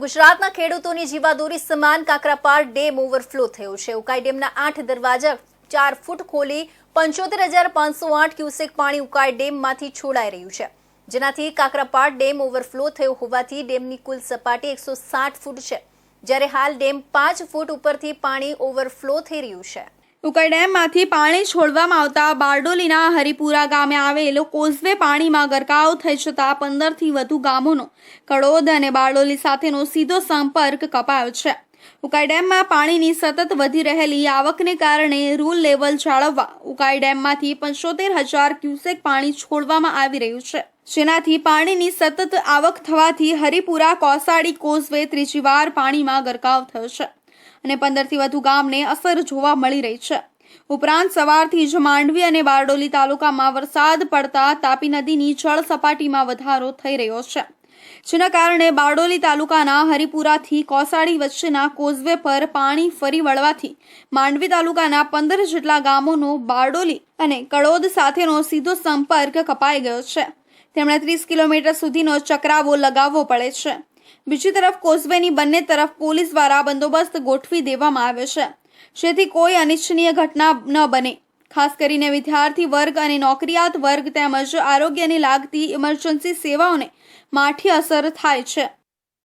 ગુજરાતના ખેડૂતોની જીવાદોરી સમાન કાકરાપાર ડેમ ઓવરફ્લો થયો છે. ઉકાઈ ડેમના આઠ દરવાજા ચાર ફૂટ ખોલી પંચોતેર હજાર પાંચસો આઠ ક્યુસેક પાણી ઉકાઈ ડેમમાંથી છોડાઈ રહ્યું છે. જેનાથી કાકરાપાર ડેમ ઓવરફ્લો થયો હોવાથી ડેમની કુલ સપાટી એકસો સાઠ ફૂટ છે. જ્યારે હાલ ડેમ પાંચ ફૂટ ઉપરથી પાણી ઓવરફ્લો થઈ રહ્યું છે. ઉકાઈ ડેમમાંથી પાણી છોડવામાં આવતા બારડોલીના હરિપુરા ગામે આવેલો કોઝવે પાણીમાં ગરકાવ થઈ જતા પંદરથી વધુ ગામોનો કડોદ અને બારડોલી સાથેનો સીધો સંપર્ક કપાયો છે. ઉકાઈ ડેમમાં પાણીની સતત વધી રહેલી આવકને કારણે રૂલ લેવલ જાળવવા ઉકાઈ ડેમમાંથી પંચોતેર હજાર ક્યુસેક પાણી છોડવામાં આવી રહ્યું છે. જેનાથી પાણીની સતત આવક થવાથી હરિપુરા, કોસાડી, કોઝવે ત્રીજી વાર પાણીમાં ગરકાવ થયો છે. અને પંદરથી વધુ ગામને અસર જોવા મળી રહી છે. ઉપરાંત સવારથી જ માંડવી અને બારડોલી તાલુકામાં વરસાદ પડતા તાપી નદીની જળ સપાટીમાં વધારો થઈ રહ્યો છે. જેના કારણે બારડોલી તાલુકાના હરિપુરાથી કોસાડી વચ્ચેના કોઝવે પર પાણી ફરી વળવાથી માંડવી તાલુકાના પંદર જેટલા ગામોનો બારડોલી અને કડોદ સાથેનો સીધો સંપર્ક કપાઈ ગયો છે. તેમણે ત્રીસ કિલોમીટર સુધીનો ચક્રાવો લગાવવો પડે છે. બીજી તરફ કોઝવેની બંને તરફ પોલીસ દ્વારા બંદોબસ્ત ગોઠવી દેવામાં આવ્યો છે. જેથી કોઈ અનિચ્છનીય ઘટના ન બને. ખાસ કરીને વિદ્યાર્થી વર્ગ અને નોકરિયાત વર્ગ તેમજ આરોગ્યને લાગતી ઇમરજન્સી સેવાઓને માઠી અસર થાય છે.